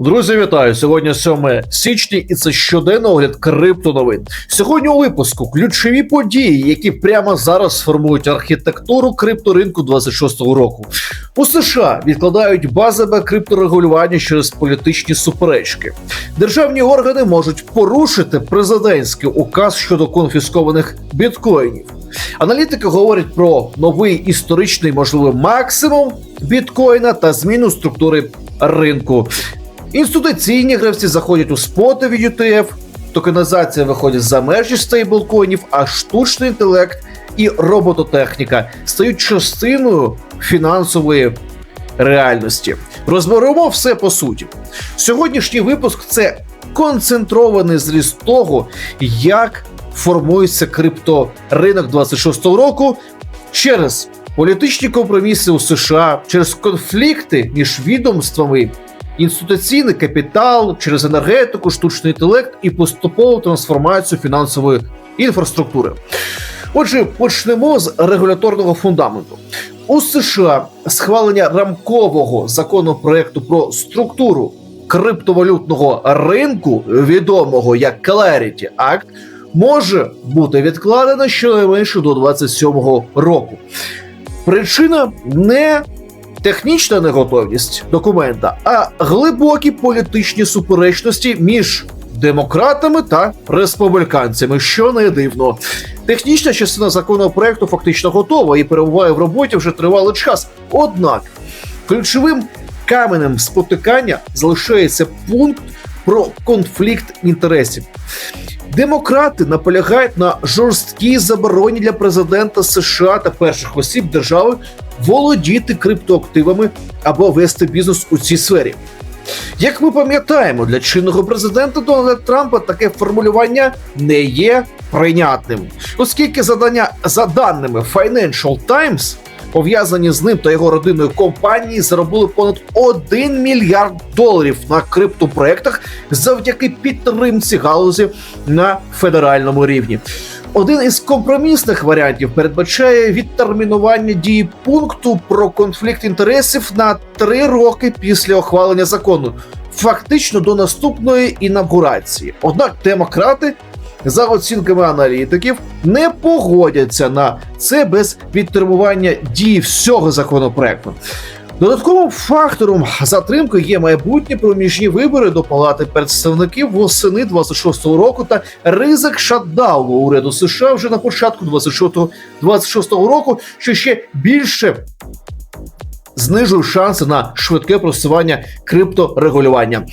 Друзі, вітаю! Сьогодні 7 січня, і це щоденний огляд криптоновин. Сьогодні у випуску ключові події, які прямо зараз сформують архітектуру крипторинку 26-го року. У США відкладають базове крипторегулювання через політичні суперечки. Державні органи можуть порушити президентський указ щодо конфіскованих біткоїнів. Аналітики говорять про новий історичний можливий максимум біткоїна та зміну структури ринку. Інституційні гравці заходять у споти від ETF, токенізація виходить за межі стейблкоїнів, а штучний інтелект і робототехніка стають частиною фінансової реальності. Розберемо все по суті. Сьогоднішній випуск це концентрований зріз того, як формується крипторинок 26-го року через політичні компроміси у США, через конфлікти між відомствами інституційний капітал через енергетику, штучний інтелект і поступову трансформацію фінансової інфраструктури. Отже, почнемо з регуляторного фундаменту. У США схвалення рамкового законопроекту про структуру криптовалютного ринку, відомого як Clarity Act, може бути відкладено щонайменше до 27-го року. Причина не технічна неготовність документа, а глибокі політичні суперечності між демократами та республіканцями, що не дивно. Технічна частина законопроекту фактично готова і перебуває в роботі вже тривалий час. Однак ключовим каменем спотикання залишається пункт про конфлікт інтересів. Демократи наполягають на жорсткій забороні для президента США та перших осіб держави володіти криптоактивами або вести бізнес у цій сфері. Як ми пам'ятаємо, для чинного президента Дональда Трампа таке формулювання не є прийнятним, оскільки задання за даними Financial Times, пов'язані з ним та його родиною компанії заробили понад 1 мільярд доларів на криптопроектах завдяки підтримці галузі на федеральному рівні. Один із компромісних варіантів передбачає відтермінування дії пункту про конфлікт інтересів на три роки після ухвалення закону, фактично до наступної інавгурації. Однак демократи, за оцінками аналітиків, не погодяться на це без відтермінування дії всього законопроекту. Додатковим фактором затримки є майбутні проміжні вибори до Палати представників восени 26-го року та ризик шатдауну уряду США вже на початку 26-го 26-го року, що ще більше знижує шанси на швидке просування крипторегулювання.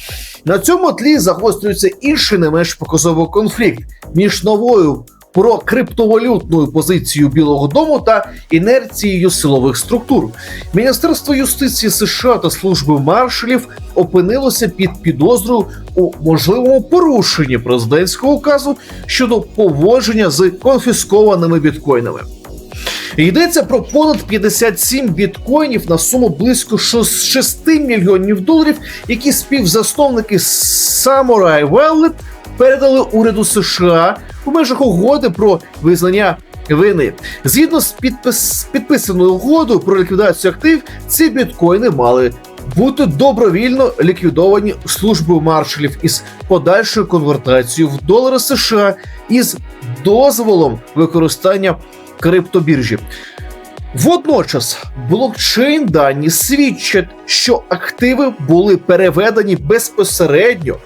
На цьому тлі загострюється інший не менш показовий конфлікт між новою про криптовалютну позицію Білого Дому та інерцією силових структур. Міністерство юстиції США та служби маршалів опинилося під підозрою у можливому порушенні президентського указу щодо поводження з конфіскованими біткоїнами. Йдеться про понад 57 біткоїнів на суму близько 6 мільйонів доларів, які співзасновники Samurai Wallet передали уряду США у межах угоди про визнання вини. Згідно з підпис підписаною угодою про ліквідацію актив, ці біткоїни мали бути добровільно ліквідовані службою маршалів із подальшою конвертацією в долари США із дозволом використання криптобіржі. Водночас блокчейн дані свідчать, що активи були переведені безпосередньо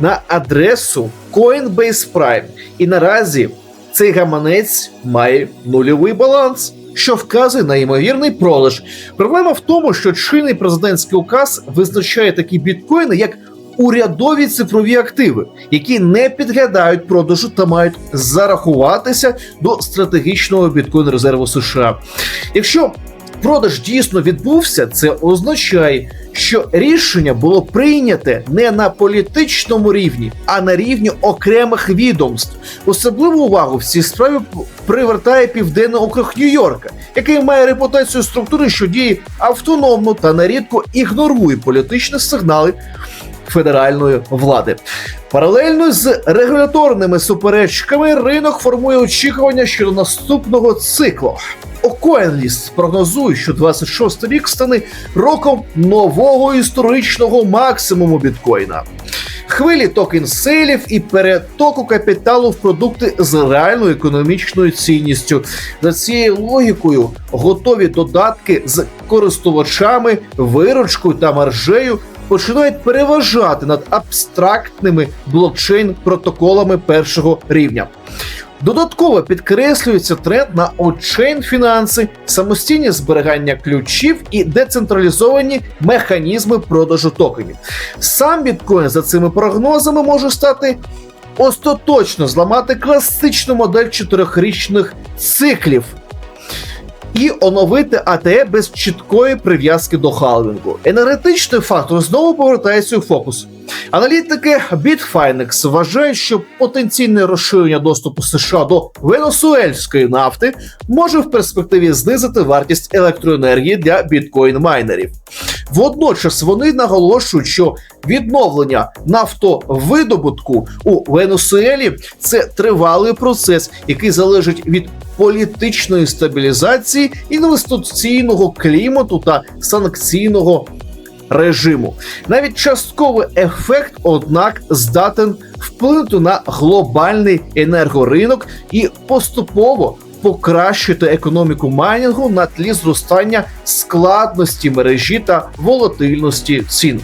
на адресу Coinbase Prime, і наразі цей гаманець має нульовий баланс, що вказує на ймовірний продаж. Проблема в тому, що чинний президентський указ визначає такі біткоїни як урядові цифрові активи, які не підглядають продажу та мають зарахуватися до стратегічного біткоін резерву США. Якщо продаж дійсно відбувся, це означає, що рішення було прийняте не на політичному рівні, а на рівні окремих відомств. Особливу увагу в цій справі привертає південний округ Нью-Йорка, який має репутацію структури, що діє автономно та нерідко ігнорує політичні сигнали федеральної влади. Паралельно з регуляторними суперечками ринок формує очікування щодо наступного циклу. OCoinList прогнозує, що 26 рік стане роком нового історичного максимуму біткоїна. Хвилі токен сейлів і перетоку капіталу в продукти з реальною економічною цінністю. За цією логікою готові додатки з користувачами, виручкою та маржею починають переважати над абстрактними блокчейн-протоколами першого рівня. Додатково підкреслюється тренд на ончейн фінанси, самостійні зберігання ключів і децентралізовані механізми продажу токенів. Сам біткоін за цими прогнозами може стати остаточно зламати класичну модель чотирьохрічних циклів. І оновити АТЕ без чіткої прив'язки до халвінгу. Енергетичний фактор знову повертається у фокус. Аналітики Bitfinex вважають, що потенційне розширення доступу США до венесуельської нафти може в перспективі знизити вартість електроенергії для біткоін-майнерів. Водночас вони наголошують, що відновлення нафтовидобутку у Венесуелі це тривалий процес, який залежить від політичної стабілізації, інвестиційного клімату та санкційного режиму. Навіть частковий ефект, однак, здатен вплинути на глобальний енергоринок і поступово покращити економіку майнінгу на тлі зростання складності мережі та волатильності цін.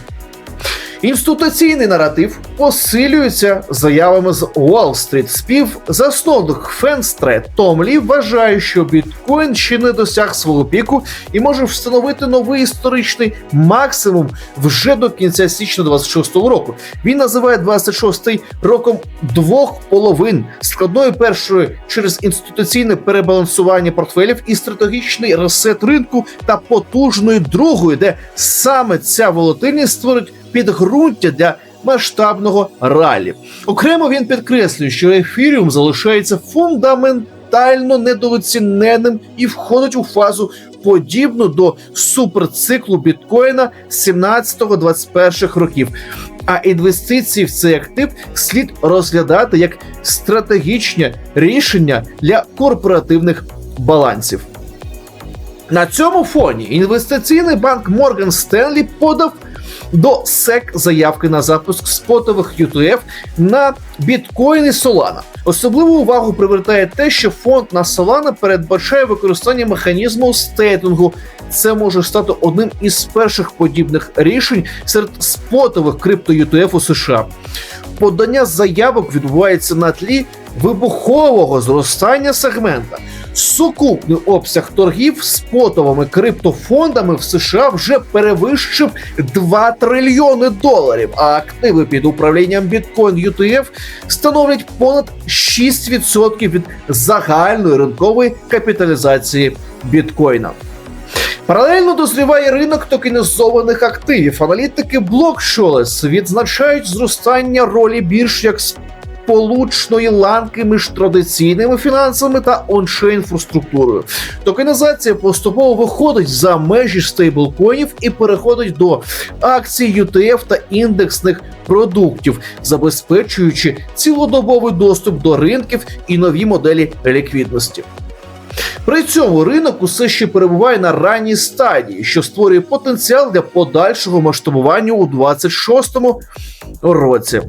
Інституційний наратив посилюється заявами з Уолл-стріт. Співзасновник Фенстрет Том Лі вважає, що біткоін ще не досяг свого піку і може встановити новий історичний максимум вже до кінця січня 26-го року. Він називає 26-й роком двох половин складної першої через інституційне перебалансування портфелів і стратегічний ресет ринку та потужної другої, де саме ця волатильність створить підґрунтя для масштабного ралі. Окремо він підкреслює, що ефіріум залишається фундаментально недооціненим і входить у фазу подібну до суперциклу біткоїна 17-21 років. А інвестиції в цей актив слід розглядати як стратегічне рішення для корпоративних балансів. На цьому фоні інвестиційний банк Morgan Stanley подав до SEC заявки на запуск спотових ETF на біткоін і Solana. Особливу увагу привертає те, що фонд на Solana передбачає використання механізму стейтингу. Це може стати одним із перших подібних рішень серед спотових крипто ETF у США. Подання заявок відбувається на тлі вибухового зростання сегмента. Сукупний обсяг торгів спотовими криптофондами в США вже перевищив 2 трильйони доларів, а активи під управлінням Bitcoin ETF становлять понад 6% від загальної ринкової капіталізації біткоїна. Паралельно дозріває ринок токенізованих активів. Аналітики BlockSholes відзначають зростання ролі бірж як сполучної ланки між традиційними фінансами та оншейн інфраструктурою. Токенізація поступово виходить за межі стейблкоїнів і переходить до акцій ETF та індексних продуктів, забезпечуючи цілодобовий доступ до ринків і нові моделі ліквідності. При цьому ринок усе ще перебуває на ранній стадії, що створює потенціал для подальшого масштабування у 26-му році.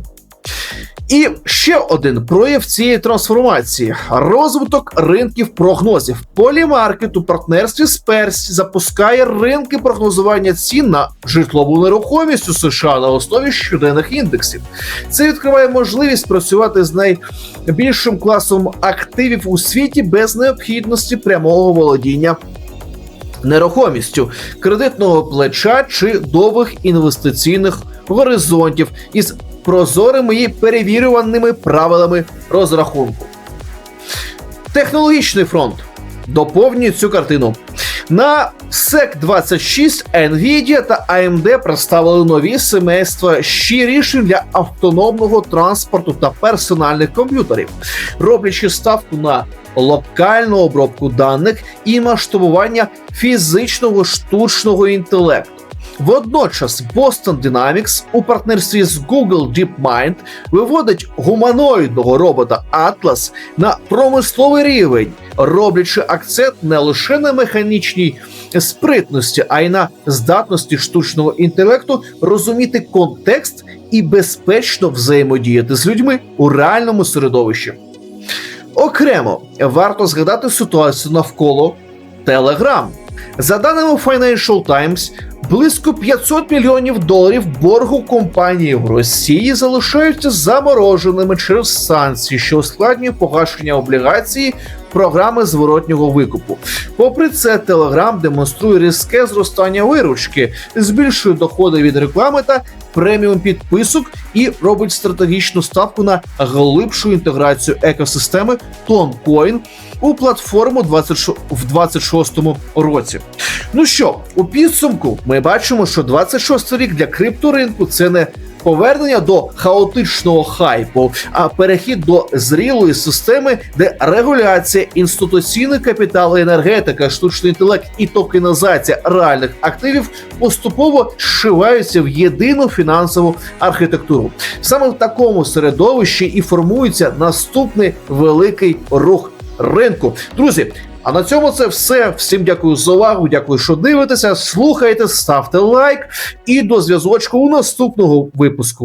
І ще один прояв цієї трансформації: розвиток ринків прогнозів. Полімаркет у партнерстві з Персі запускає ринки прогнозування цін на житлову нерухомість у США на основі щоденних індексів. Це відкриває можливість працювати з найбільшим класом активів у світі без необхідності прямого володіння. Нерухомістю кредитного плеча чи довгих інвестиційних горизонтів із прозорими і перевірюваними правилами розрахунку. Технологічний фронт доповнює цю картину. На sec 26 Nvidia та AMD представили нові семейства ще рішень для автономного транспорту та персональних комп'ютерів, роблячи ставку на локальну обробку даних і масштабування фізичного штучного інтелекту. Водночас Boston Dynamics у партнерстві з Google DeepMind виводить гуманоїдного робота Atlas на промисловий рівень, роблячи акцент не лише на механічній спритності, а й на здатності штучного інтелекту розуміти контекст і безпечно взаємодіяти з людьми у реальному середовищі. Окремо варто згадати ситуацію навколо Telegram. За даними Financial Times, близько 500 мільйонів доларів боргу компанії в Росії залишаються замороженими через санкції, що ускладнює погашення облігації програми зворотнього викупу. Попри це, Telegram демонструє різке зростання виручки, збільшує доходи від реклами та преміум підписок і робить стратегічну ставку на глибшу інтеграцію екосистеми Toncoin у платформу 26 в 26-му році. Ну що, у підсумку ми бачимо, що 26 рік для крипторинку це не повернення до хаотичного хайпу, а перехід до зрілої системи, де регуляція, інституційний капітал, енергетика, штучний інтелект і токенізація реальних активів поступово зшиваються в єдину фінансову архітектуру. Саме в такому середовищі і формується наступний великий рух ринку. Друзі. А на цьому це все. Всім дякую за увагу. Дякую, що дивитеся. Слухайте, ставте лайк і до зв'язочку у наступного випуску.